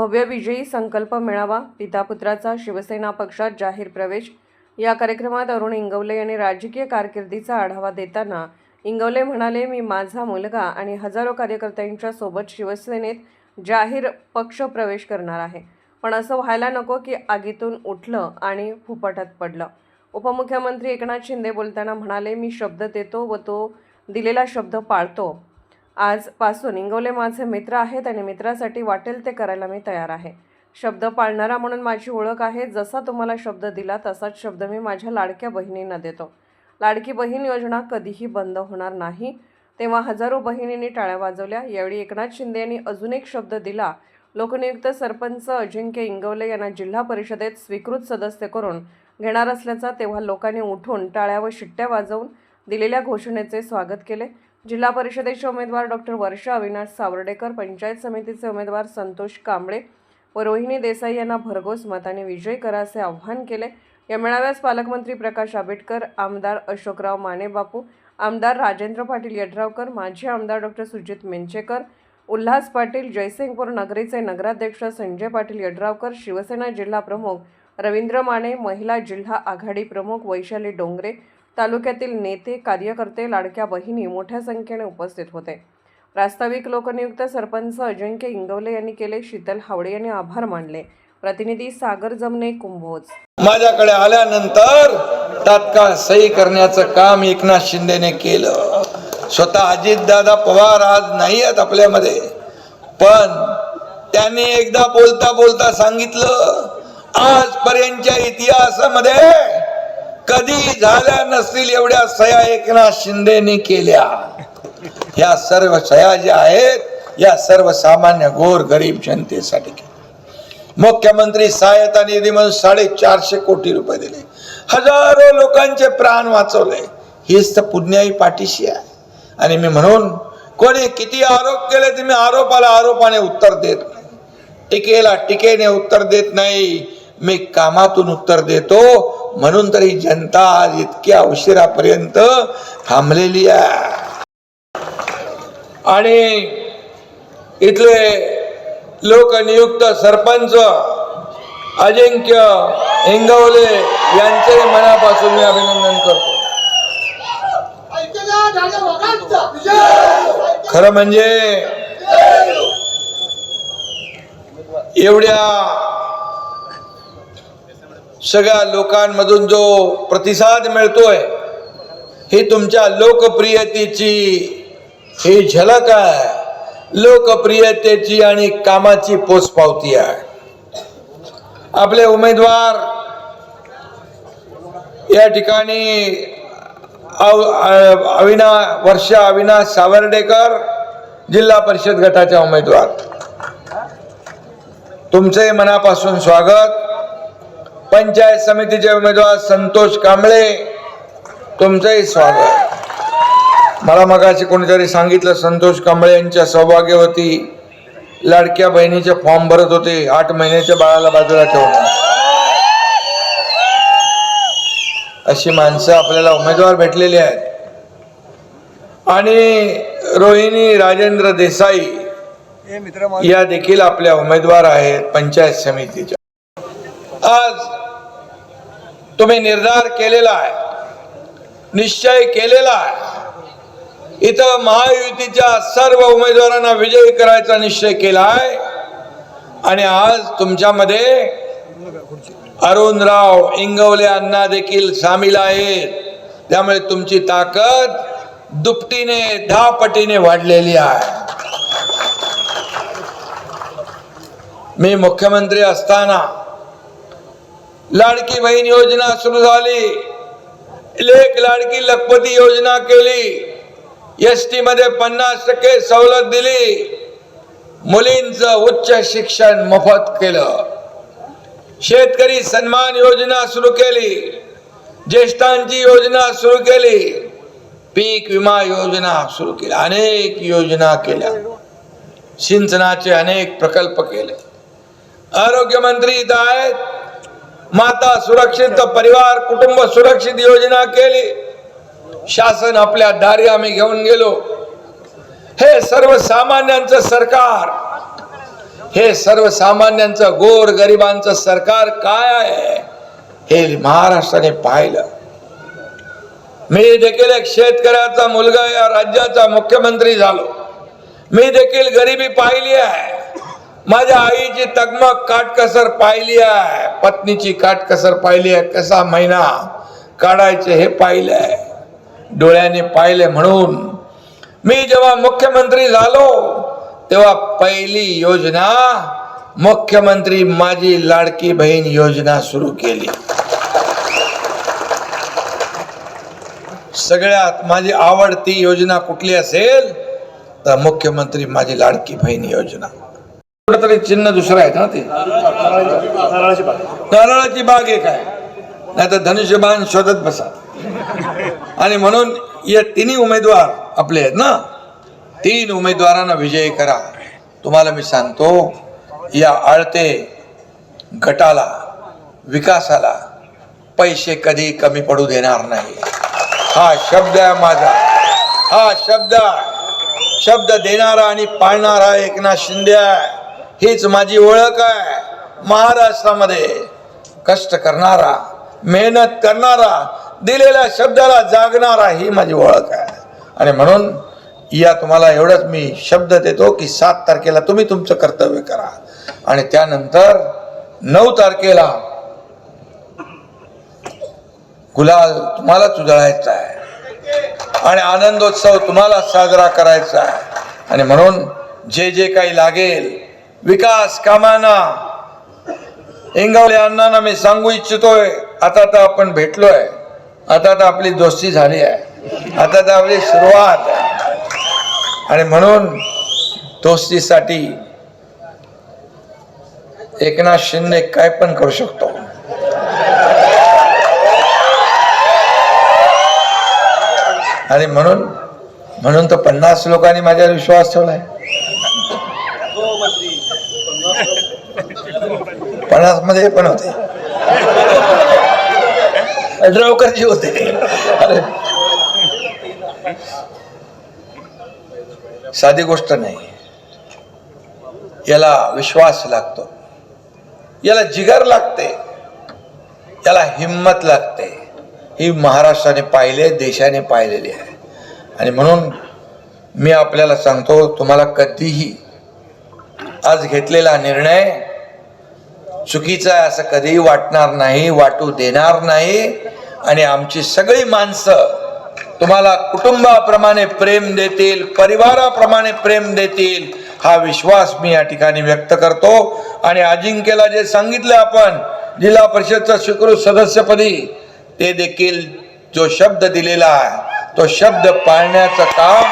भव्य विजयी संकल्प मेळावा पितापुत्राचा शिवसेना पक्षात जाहीर प्रवेश. या कार्यक्रमात अरुण इंगवले यांनी राजकीय कारकिर्दीचा आढावा देताना इंगवले म्हणाले मी माझा मुलगा आणि हजारो कार्यकर्त्यांच्या सोबत शिवसेनेत जाहीर पक्ष प्रवेश करणार आहे. पण असं व्हायला नको की आगीतून उठलं आणि फुफाटात पडलं. उपमुख्यमंत्री एकनाथ शिंदे बोलताना म्हणाले मी शब्द देतो व तो दिलेला शब्द पाळतो. आजपासून इंगवले माझे मित्र आहेत आणि मित्रासाठी वाटेल ते करायला मी तयार आहे. शब्द पाळणारा म्हणून माझी ओळख आहे. जसा तुम्हाला शब्द दिला तसाच शब्द मी माझ्या लाडक्या बहिणींना देतो. लाडकी बहीण योजना कधीही बंद होणार नाही. तेव्हा हजारो बहिणींनी टाळ्या वाजवल्या. यावेळी एकनाथ शिंदे यांनी अजून एक शब्द दिला. लोकनियुक्त सरपंच अजिंक्य इंगवले यांना जिल्हा परिषदेत स्वीकृत सदस्य करून घेणार असल्याचा तेव्हा लोकांनी उठून टाळ्या व शिट्ट्या वाजवून दिलेल्या घोषणेचे स्वागत केले. जिल्हा परिषदेचे उमेदवार डॉक्टर वर्षा अविनाश सावर्डेकर पंचायत समितीचे उमेदवार संतोष कांबळे व रोहिणी देसाई यांना भरघोस मताने विजयी करा असे आव्हान केले. या मेळाव्यास पालकमंत्री प्रकाश आंबेडकर आमदार अशोकराव मानेबापू आमदार राजेंद्र पाटील यड्रावकर माजी आमदार डॉक्टर सुजित मेंचेकर उल्हास पाटील जयसिंगपूर नगरीचे नगराध्यक्ष संजय पाटील यड्रावकर शिवसेना जिल्हा प्रमुख रवींद्र माने महिला जिल्हा आघाडी प्रमुख वैशाली डोंगरे तालुक्यातील नेते कार्यकर्ते लाडक्या बहिणी मोठ्या संख्येने उपस्थित होते. प्रास्ताविक लोकनियुक्त सरपंच अजिंक्य इंगवले यांनी केले शीतल हावडे यांनी आभार मानले. प्रतिनिधी सागर जमने कुंभोज. माझ्याकडे आल्यानंतर तात्काळ सही करण्याचं काम एकनाथ शिंदेने केलं. स्वतः अजितदादा पवार आज नाही आहेत आपल्यामध्ये. पण त्यांनी एकदा बोलता बोलता सांगितलं आजपर्यंतच्या इतिहासामध्ये कधी झाल्या नसतील एवढ्या सह्या एकनाथ शिंदेनी केल्या. या सर्व सह्या ज्या आहेत या सर्वसामान्य गोर गरीब जनतेसाठी केल्या. मुख्यमंत्री सहायता निधी म्हणून साडेचारशे कोटी रुपये दिले. हजारो लोकांचे प्राण वाचवले. हीच तर पुण्याई पाठीशी आहे. आणि मी म्हणून कोणी किती आरोप केले ते मी आरोपाला आरोपाने उत्तर देत नाही. टीकेला टीकेने उत्तर देत नाही. मी कामातून उत्तर देतो. म्हणून तरी जनता आज इतक्या उशिरापर्यंत थांबलेली आहे. आणि इथले लोकनियुक्त सरपंच अजिंक्य हिंगवले यांचे मनापासून मी अभिनंदन करतो. खर खरं म्हणजे एवढ्या सगळ्या लोकांमधून जो प्रतिसाद मिळतोय ही तुमच्या लोकप्रियतेची ही झलक आहे. लोकप्रियतेची आणि कामाची पोचपावती आहे. आपले उमेदवार या ठिकाणी अविना वर्षा अविनाश सावर्डेकर जिल्हा परिषद गटाच्या उमेदवार. तुमचे मनापासून स्वागत. पंचायत समितीचे उमेदवार संतोष कांबळे तुमचंही स्वागत. मला मगाशी कोणीतरी सांगितलं संतोष कांबळे यांच्या सौभाग्यवती लाडक्या बहिणीचे फॉर्म भरत होते आठ महिन्याच्या बाळाला बाजूला ठेवून. अशी माणसं आपल्याला उमेदवार भेटलेली आहेत. आणि रोहिणी राजेंद्र देसाई या देखील आपल्या उमेदवार आहेत पंचायत समितीच्या. आज तुम्ही निर्धार केलेला आहे. निश्चय केलेला आहे. इथं महायुतीच्या सर्व उमेदवारांना विजयी करायचा निश्चय केला आहे. आणि आज तुमच्यामध्ये अरुणराव इंगवले अण्णा देखील सामील आहेत. त्यामुळे तुमची ताकद दुपटीने दहा पटीने वाढलेली आहे. मी मुख्यमंत्री असताना लाडकी बहीण योजना सुरू झाली. लेख लाडकी लखपती योजना केली. एस टी मध्ये पन्नास टक्के सवलत दिली. मुलींचं उच्च शिक्षण मोफत केलं. शेतकरी सन्मान योजना सुरू केली. ज्येष्ठांची योजना सुरू केली. पीक विमा योजना सुरू केली. अनेक योजना केल्या. सिंचनाचे अनेक प्रकल्प केले. आरोग्यमंत्री इथं आहेत. माता सुरक्षित परिवार कुटुंब सुरक्षित योजना केली. शासन आपल्या दारी आम्ही घेऊन गेलो. हे सर्वसामान्यांचं सरकार हे सर्वसामान्यांचं गोर गरिबांचं सरकार काय आहे? हे महाराष्ट्राने पाहिलं. मी देखील एक शेतकऱ्याचा मुलगा या राज्याचा मुख्यमंत्री झालो. मी देखील गरिबी पाहिली आहे. माझ्या आईची तगमग काटकसर पाहिली आहे. पत्नीची काटकसर पाहिली आहे. कसा महिना काढायचे हे पाहिलंय डोळ्याने पाहिले म्हणून. मी जेव्हा मुख्यमंत्री झालो तेव्हा पहिली योजना मुख्यमंत्री माझी लाडकी बहीण योजना सुरू केली. सगळ्यात माझी आवडती योजना कुठली असेल तर मुख्यमंत्री माझी लाडकी बहीण योजना. कुठेतरी चिन्ह दुसरं आहे ना ते? नारळाची बाग. एक आहे. नाही तर धनुष्यबाण शोधत बसा. आणि म्हणून या तिन्ही उमेदवार आपले आहेत ना? तीन उमेदवारांना विजयी करा. तुम्हाला मी सांगतो या आळते गटाला विकासाला पैसे कधी कमी पडू देणार नाही. हा शब्द आहे माझा. हा शब्द. शब्द देणारा आणि पाळणारा एकनाथ शिंदे आहे. हीच माझी ओळख आहे. महाराष्ट्रामध्ये कष्ट करणारा मेहनत करणारा दिलेल्या शब्दाला जागणारा ही माझी ओळख आहे. आणि म्हणून या तुम्हाला एवढंच मी शब्द देतो की सात तारखेला तुम्ही तुमचं कर्तव्य करा. आणि त्यानंतर नऊ तारखेला गुलाल तुम्हालाच उजळायचा आहे. आणि आनंदोत्सव तुम्हाला साजरा करायचा आहे. आणि म्हणून जे जे काही लागेल विकास कामांना. इंगवले अण्णांना मी सांगू इच्छितोय आता तर आपण भेटलोय. आता तर आपली दोस्ती झाली आहे. आता तर आपली सुरुवात आहे. आणि म्हणून दोस्तीसाठी एकनाथ शिंदे काय पण करू शकतो. आणि म्हणून म्हणून तर पन्नास लोकांनी माझ्यावर विश्वास ठेवलाय. पन्नासमध्ये पण होते. ड्रावकरजी होते. अरे. साधी गोष्ट नाही. याला विश्वास लागतो. याला जिगर लागते. याला हिंमत लागते. ही महाराष्ट्राने पाहिले देशाने पाहिलेली आहे. आणि म्हणून मी आपल्याला सांगतो तुम्हाला कधीही आज घेतलेला निर्णय चुकीचा आहे असं कधीही वाटणार नाही वाटू देणार नाही. आणि आमची सगळी माणसं तुम्हाला कुटुंबाप्रमाणे प्रेम देतील परिवाराप्रमाणे प्रेम देतील हा विश्वास मी या ठिकाणी व्यक्त करतो. आणि अजिंक्यला जे सांगितलं आपण जिल्हा परिषदचा स्वीकृत सदस्यपदी ते देखील जो शब्द दिलेला आहे तो शब्द पाळण्याचं काम